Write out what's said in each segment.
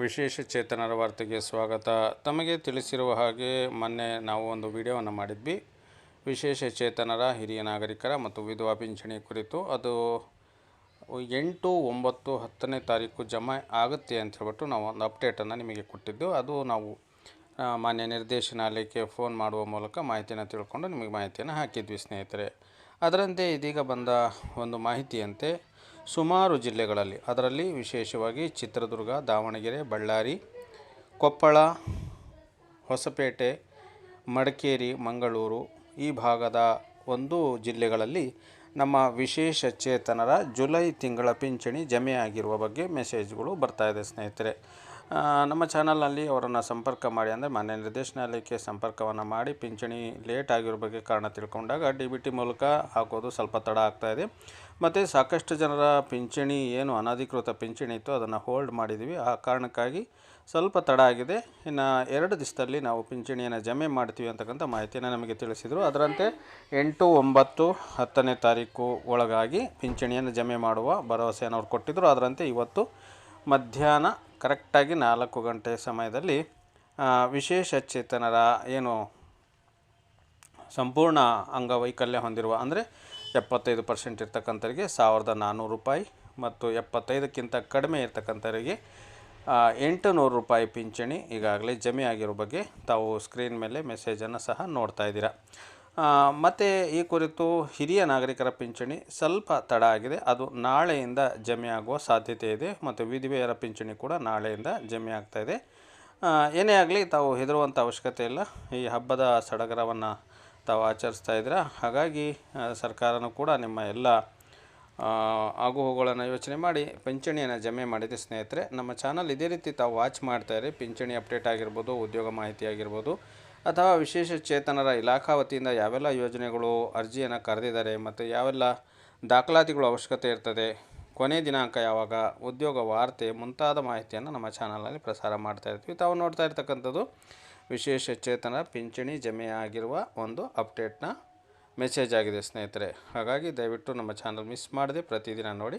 ವಿಶೇಷ ಚೇತನರ ವಾರ್ತೆಗೆ ಸ್ವಾಗತ. ತಮಗೆ ತಿಳಿಸಿರುವ ಹಾಗೆ ಮೊನ್ನೆ ನಾವು ಒಂದು ವಿಡಿಯೋವನ್ನು ಮಾಡಿದ್ವಿ. ವಿಶೇಷ ಚೇತನರ ಹಿರಿಯ ನಾಗರಿಕರ ಮತ್ತು ವಿಧವಾ ಪಿಂಚಣಿ ಕುರಿತು. ಅದು ಎಂಟು ಒಂಬತ್ತು ಹತ್ತನೇ ತಾರೀಕು ಜಮಾ ಆಗುತ್ತೆ ಅಂತ ಹೇಳ್ಬಿಟ್ಟು ನಾವು ಒಂದು ಅಪ್ಡೇಟನ್ನು ನಿಮಗೆ ಕೊಟ್ಟಿದ್ದು. ಅದು ನಾವು ಮಾನ್ಯ ನಿರ್ದೇಶನಾಲಯಕ್ಕೆ ಫೋನ್ ಮಾಡುವ ಮೂಲಕ ಮಾಹಿತಿಯನ್ನು ತಿಳ್ಕೊಂಡು ನಿಮಗೆ ಮಾಹಿತಿಯನ್ನು ಹಾಕಿದ್ವಿ, ಸ್ನೇಹಿತರೆ. ಅದರಂತೆ ಇದೀಗ ಬಂದ ಒಂದು ಮಾಹಿತಿಯಂತೆ, ಸುಮಾರು ಜಿಲ್ಲೆಗಳಲ್ಲಿ, ಅದರಲ್ಲಿ ವಿಶೇಷವಾಗಿ ಚಿತ್ರದುರ್ಗ, ದಾವಣಗೆರೆ, ಬಳ್ಳಾರಿ, ಕೊಪ್ಪಳ, ಹೊಸಪೇಟೆ, ಮಡಿಕೇರಿ, ಮಂಗಳೂರು ಈ ಭಾಗದ ಒಂದು ಜಿಲ್ಲೆಗಳಲ್ಲಿ ನಮ್ಮ ವಿಶೇಷ ಚೇತನರ ಜುಲೈ ತಿಂಗಳ ಪಿಂಚಣಿ ಜಮೆಯಾಗಿರುವ ಬಗ್ಗೆ ಮೆಸೇಜ್ಗಳು ಬರ್ತಾ ಇದೆ, ಸ್ನೇಹಿತರೆ. ನಮ್ಮ ಚಾನಲ್ನಲ್ಲಿ ಅವರನ್ನು ಸಂಪರ್ಕ ಮಾಡಿ ಅಂದರೆ ಮಾನ್ಯ ನಿರ್ದೇಶನಾಲಯಕ್ಕೆ ಸಂಪರ್ಕವನ್ನು ಮಾಡಿ ಪಿಂಚಣಿ ಲೇಟ್ ಆಗಿರೋ ಬಗ್ಗೆ ಕಾರಣ ತಿಳ್ಕೊಂಡಾಗ ಡಿ ಬಿ ಟಿ ಮೂಲಕ ಹಾಕೋದು ಸ್ವಲ್ಪ ತಡ ಆಗ್ತಾ ಇದೆ. ಮತ್ತು ಸಾಕಷ್ಟು ಜನರ ಪಿಂಚಣಿ ಏನು ಅನಧಿಕೃತ ಪಿಂಚಣಿ ಇತ್ತು ಅದನ್ನು ಹೋಲ್ಡ್ ಮಾಡಿದ್ದೀವಿ ಆ ಕಾರಣಕ್ಕಾಗಿ ಸ್ವಲ್ಪ ತಡ ಆಗಿದೆ. ಇನ್ನು ಎರಡು ದಿವಸದಲ್ಲಿ ನಾವು ಪಿಂಚಣಿಯನ್ನು ಜಮೆ ಮಾಡ್ತೀವಿ ಅಂತಕ್ಕಂಥ ಮಾಹಿತಿಯನ್ನು ನಮಗೆ ತಿಳಿಸಿದರು. ಅದರಂತೆ ಎಂಟು ಒಂಬತ್ತು ಹತ್ತನೇ ತಾರೀಕು ಒಳಗಾಗಿ ಪಿಂಚಣಿಯನ್ನು ಜಮೆ ಮಾಡುವ ಭರವಸೆಯನ್ನು ಅವ್ರು ಕೊಟ್ಟಿದ್ದರು ಅದರಂತೆ ಇವತ್ತು ಮಧ್ಯಾಹ್ನ ಕರೆಕ್ಟಾಗಿ ನಾಲ್ಕು ಗಂಟೆ ಸಮಯದಲ್ಲಿ ವಿಶೇಷ ಚೇತನರ ಏನು ಸಂಪೂರ್ಣ ಅಂಗವೈಕಲ್ಯ ಹೊಂದಿರುವ, ಅಂದರೆ ಎಪ್ಪತ್ತೈದು ಪರ್ಸೆಂಟ್ ಇರ್ತಕ್ಕಂಥವ್ರಿಗೆ ಸಾವಿರದ ನಾನ್ನೂರು ರೂಪಾಯಿ ಮತ್ತು ಎಪ್ಪತ್ತೈದಕ್ಕಿಂತ ಕಡಿಮೆ ಇರ್ತಕ್ಕಂಥವರಿಗೆ ಎಂಟು ನೂರು ರೂಪಾಯಿ ಪಿಂಚಣಿ ಈಗಾಗಲೇ ಜಮೆ ಆಗಿರೋ ಬಗ್ಗೆ ತಾವು ಸ್ಕ್ರೀನ್ ಮೇಲೆ ಮೆಸೇಜನ್ನು ಸಹ ನೋಡ್ತಾ ಇದ್ದೀರಾ. ಮತ್ತು ಈ ಕುರಿತು ಹಿರಿಯ ನಾಗರಿಕರ ಪಿಂಚಣಿ ಸ್ವಲ್ಪ ತಡ ಆಗಿದೆ. ಅದು ನಾಳೆಯಿಂದ ಜಮೆ ಆಗುವ ಸಾಧ್ಯತೆ ಇದೆ ಮತ್ತು ವಿಧವೆಯರ ಪಿಂಚಣಿ ಕೂಡ ನಾಳೆಯಿಂದ ಜಮೆ ಆಗ್ತಾ ಇದೆ. ಏನೇ ಆಗಲಿ ತಾವು ಹೆದರುವಂಥ ಅವಶ್ಯಕತೆ ಇಲ್ಲ. ಈ ಹಬ್ಬದ ಸಡಗರವನ್ನು ತಾವು ಆಚರಿಸ್ತಾ ಇದ್ದೀರಾ? ಹಾಗಾಗಿ ಸರ್ಕಾರನೂ ಕೂಡ ನಿಮ್ಮ ಎಲ್ಲ ಆಗು ಆಗುಹೋಗುಗಳನ್ನು ಯೋಚನೆ ಮಾಡಿ ಪಿಂಚಣಿಯನ್ನು ಜಮೆ ಮಾಡಿದೆ ಸ್ನೇಹಿತರೆ. ನಮ್ಮ ಚಾನಲ್ ಇದೇ ರೀತಿ ತಾವು ವಾಚ್ ಮಾಡ್ತಾಯಿರಿ ಪಿಂಚಣಿ ಅಪ್ಡೇಟ್ ಆಗಿರ್ಬೋದು, ಉದ್ಯೋಗ ಮಾಹಿತಿ ಆಗಿರ್ಬೋದು. ಅಥವಾ ವಿಶೇಷ ಚೇತನರ ಇಲಾಖಾ ವತಿಯಿಂದ ಯಾವೆಲ್ಲ ಯೋಜನೆಗಳು, ಅರ್ಜಿಯನ್ನು ಕರೆದಿದ್ದಾರೆ ಮತ್ತು ಯಾವೆಲ್ಲ ದಾಖಲಾತಿಗಳು ಅವಶ್ಯಕತೆ ಇರ್ತದೆ, ಕೊನೆ ದಿನಾಂಕ ಯಾವಾಗ, ಉದ್ಯೋಗ ವಾರ್ತೆ ಮುಂತಾದ ಮಾಹಿತಿಯನ್ನು ನಮ್ಮ ಚಾನಲಲ್ಲಿ ಪ್ರಸಾರ ಮಾಡ್ತಾ ಇರ್ತೀವಿ. ತಾವು ನೋಡ್ತಾ ಇರ್ತಕ್ಕಂಥದ್ದು ವಿಶೇಷ ಚೇತನ ಪಿಂಚಣಿ ಜಮೆ ಆಗಿರುವ ಒಂದು ಅಪ್ಡೇಟ್ನ ಮೆಸೇಜ್ ಆಗಿದೆ ಸ್ನೇಹಿತರೆ. ಹಾಗಾಗಿ ದಯವಿಟ್ಟು ನಮ್ಮ ಚಾನಲ್ ಮಿಸ್ ಮಾಡದೆ ಪ್ರತಿದಿನ ನೋಡಿ.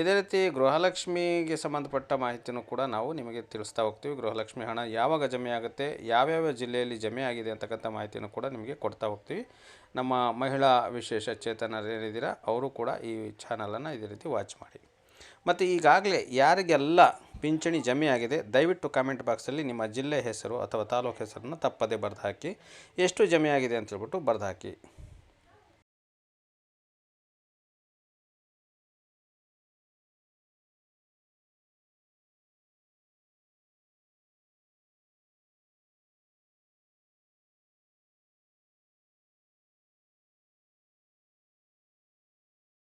ಇದೇ ರೀತಿ ಗೃಹಲಕ್ಷ್ಮಿಗೆ ಸಂಬಂಧಪಟ್ಟ ಮಾಹಿತಿನೂ ಕೂಡ ನಾವು ನಿಮಗೆ ತಿಳಿಸ್ತಾ ಹೋಗ್ತೀವಿ. ಗೃಹಲಕ್ಷ್ಮಿ ಹಣ ಯಾವಾಗ ಜಮೆ ಆಗುತ್ತೆ, ಯಾವ್ಯಾವ ಜಿಲ್ಲೆಯಲ್ಲಿ ಜಮೆ ಆಗಿದೆ ಅಂತಕ್ಕಂಥ ಮಾಹಿತಿನೂ ಕೂಡ ನಿಮಗೆ ಕೊಡ್ತಾ ಹೋಗ್ತೀವಿ. ನಮ್ಮ ಮಹಿಳಾ ವಿಶೇಷ ಚೇತನರು ಏನಿದ್ದೀರಾ ಅವರು ಕೂಡ ಈ ಚಾನಲನ್ನು ಇದೇ ರೀತಿ ವಾಚ್ ಮಾಡಿ. ಮತ್ತು ಈಗಾಗಲೇ ಯಾರಿಗೆಲ್ಲ ಪಿಂಚಣಿ ಜಮೆ ಆಗಿದೆ, ದಯವಿಟ್ಟು ಕಾಮೆಂಟ್ ಬಾಕ್ಸಲ್ಲಿ ನಿಮ್ಮ ಜಿಲ್ಲೆ ಹೆಸರು ಅಥವಾ ತಾಲೂಕು ಹೆಸರನ್ನು ತಪ್ಪದೇ ಬರೆದು ಹಾಕಿ. ಎಷ್ಟು ಜಮೆ ಆಗಿದೆ ಅಂತ ಹೇಳ್ಬಿಟ್ಟು ಬರೆದು ಹಾಕಿ.